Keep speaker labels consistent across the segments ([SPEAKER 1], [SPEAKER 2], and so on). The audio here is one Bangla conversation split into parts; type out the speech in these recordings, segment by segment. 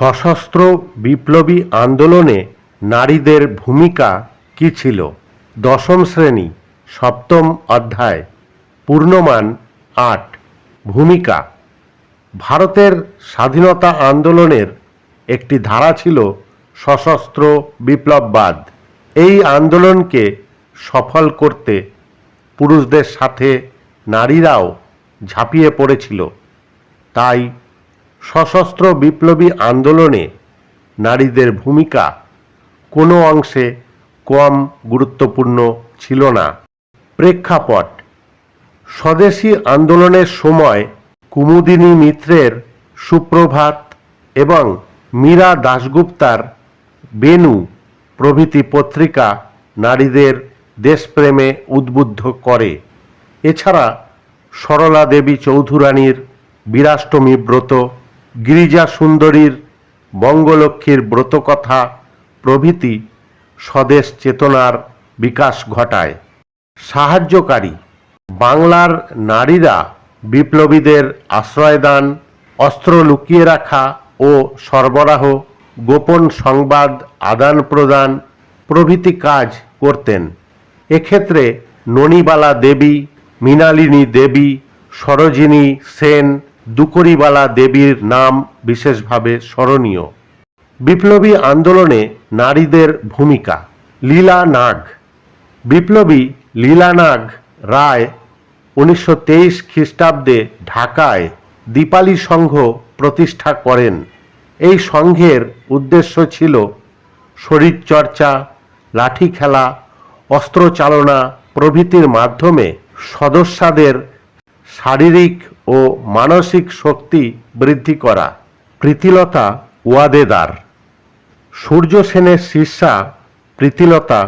[SPEAKER 1] সশস্ত্র বিপ্লবী আন্দোলনে নারীদের ভূমিকা কী ছিল? দশম শ্রেণি, সপ্তম অধ্যায়, পূর্ণমান আট, ভূমিকা। ভারতের স্বাধীনতা আন্দোলনের একটি ধারা ছিল সশস্ত্র বিপ্লববাদ। এই আন্দোলনকে সফল করতে পুরুষদের সাথে নারীরাও ঝাঁপিয়ে পড়েছিল। তাই সশস্ত্র বিপ্লবী আন্দোলনে নারীদের ভূমিকা কোনো অংশে কম গুরুত্বপূর্ণ ছিল না। প্রেক্ষাপট, স্বদেশী আন্দোলনের সময় কুমুদিনী মিত্রের সুপ্রভাত এবং মীরা দাশগুপ্তার বেনু প্রভৃতি পত্রিকা নারীদের দেশপ্রেমে উদ্বুদ্ধ করে। এছাড়া সরলা দেবী চৌধুরানীর বিরাষ্টমী ব্রত গিরিজা সুন্দরীর বঙ্গলক্ষ্মীর ব্রতকথা প্রভৃতি স্বদেশ চেতনার বিকাশ ঘটায়। সাহায্যকারী। বাংলার নারীরা বিপ্লবীদের আশ্রয়দান, অস্ত্র লুকিয়ে রাখা ও সরবরাহ, গোপন সংবাদ আদান প্রদান প্রভৃতি কাজ করতেন। এক্ষেত্রে ননিবালা দেবী মৃণালিনী দেবী, সরোজিনী সেন দুকরিবালা দেবীর নাম বিশেষভাবে স্মরণীয়। বিপ্লবী আন্দোলনে নারীদের ভূমিকা, লীলা নাগ। বিপ্লবী লীলা নাগ রায় উনিশশো তেইশ খ্রিস্টাব্দে ঢাকায় দীপালি সংঘ প্রতিষ্ঠা করেন। এই সংঘের উদ্দেশ্য ছিল শরীরচর্চা, লাঠি খেলা অস্ত্রচালনা প্রভৃতির মাধ্যমে সদস্যদের শারীরিক ও মানসিক শক্তি বৃদ্ধি করা। প্রীতিলতা ওয়াদেদার। সূর্য সেনের শিষ্যা প্রীতিলতা,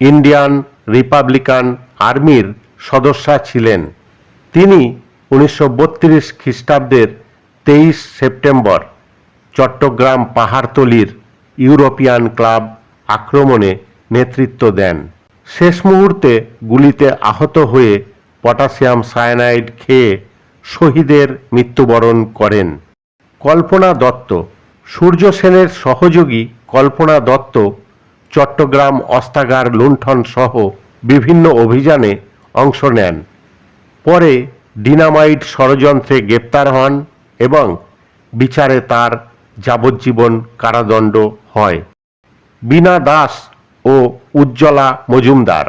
[SPEAKER 1] ইন্ডিয়ান রিপাবলিকান আর্মির সদস্যা ছিলেন। তিনি উনিশশো বত্রিশ খ্রিস্টাব্দের তেইশ সেপ্টেম্বর চট্টগ্রাম পাহাড়তলির ইউরোপিয়ান ক্লাব আক্রমণে নেতৃত্ব দেন। শেষ মুহূর্তে গুলিতে আহত হয়ে পটাশিয়াম সায়ানাইড খেয়ে শহীদের মৃত্যুবরণ করেন। কল্পনা দত্ত, সূর্য সেনের সহযোগী কল্পনা দত্ত, চট্টগ্রাম অস্তাগার লুণ্ঠন সহ বিভিন্ন অভিযানে অংশ নেন। পরে ডিনামাইট ষড়যন্ত্রে গ্রেপ্তার হন এবং বিচারে তার যাবজ্জীবন কারাদণ্ড হয়। বীণা দাস ও উজ্জ্বলা মজুমদার।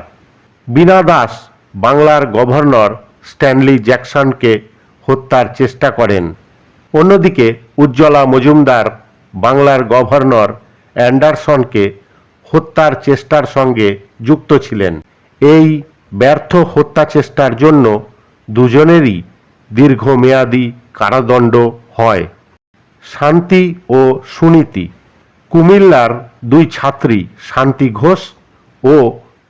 [SPEAKER 1] বীণা দাস বাংলার গভর্নর স্ট্যানলি জ্যাকসনকে হত্যার চেষ্টা করেন। অন্যদিকে উজ্জ্বলা মজুমদার বাংলার গভর্নর অ্যান্ডারসনকে হত্যার চেষ্টার সঙ্গে যুক্ত ছিলেন। এই ব্যর্থ হত্যা চেষ্টার জন্য দুজনেরই দীর্ঘমেয়াদী কারাদণ্ড হয়। শান্তি ও সুনীতি। কুমিল্লার দুই ছাত্রী শান্তি ঘোষ ও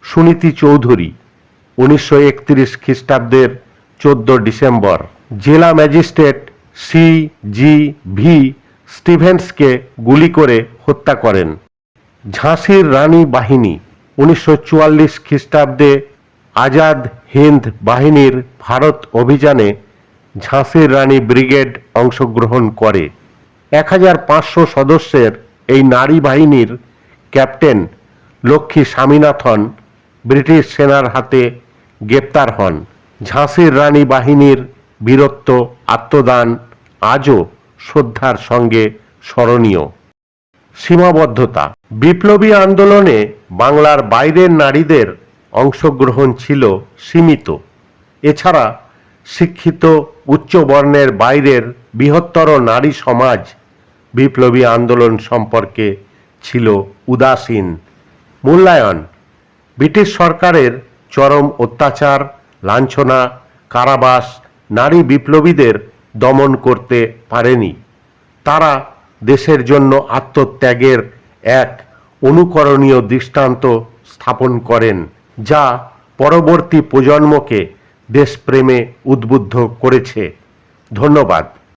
[SPEAKER 1] সুনীতি চৌধুরী। উনিশশো একত্রিশ খ্রিস্টাব্দের চোদ্দ ডিসেম্বর জেলা ম্যাজিস্ট্রেট সি জি ভি স্টিভেন্সকে গুলি করে হত্যা করেন। ঝাঁসির রানী বাহিনী উনিশশো চুয়াল্লিশ খ্রিস্টাব্দে আজাদ হিন্দ বাহিনীর ভারত অভিযানে ঝাঁসির রানী ব্রিগেড অংশগ্রহণ করে। এক হাজার পাঁচশো সদস্যের এই নারী বাহিনীর ক্যাপ্টেন লক্ষ্মী স্বামীনাথন ব্রিটিশ সেনার হাতে গ্রেপ্তার হন। ঝাঁসির রানী বাহিনীর বীরত্ব, আত্মদান আজও শ্রদ্ধার সঙ্গে স্মরণীয়। সীমাবদ্ধতা। বিপ্লবী আন্দোলনে বাংলার বাইরের নারীদের অংশগ্রহণ ছিল সীমিত। এছাড়া শিক্ষিত, উচ্চ বর্ণের বাইরের বৃহত্তর নারী সমাজ বিপ্লবী আন্দোলন সম্পর্কে ছিল উদাসীন। মূল্যায়ন। ব্রিটিশ সরকারের চরম অত্যাচার, লাঞ্ছনা, কারাবাস, নারী বিপ্লবীদের দমন করতে পারেনি। তারা দেশের জন্য আত্মত্যাগের এক অনুকরণীয় দৃষ্টান্ত স্থাপন করেন, যা পরবর্তী প্রজন্মকে দেশপ্রেমে উদ্বুদ্ধ করেছে। ধন্যবাদ।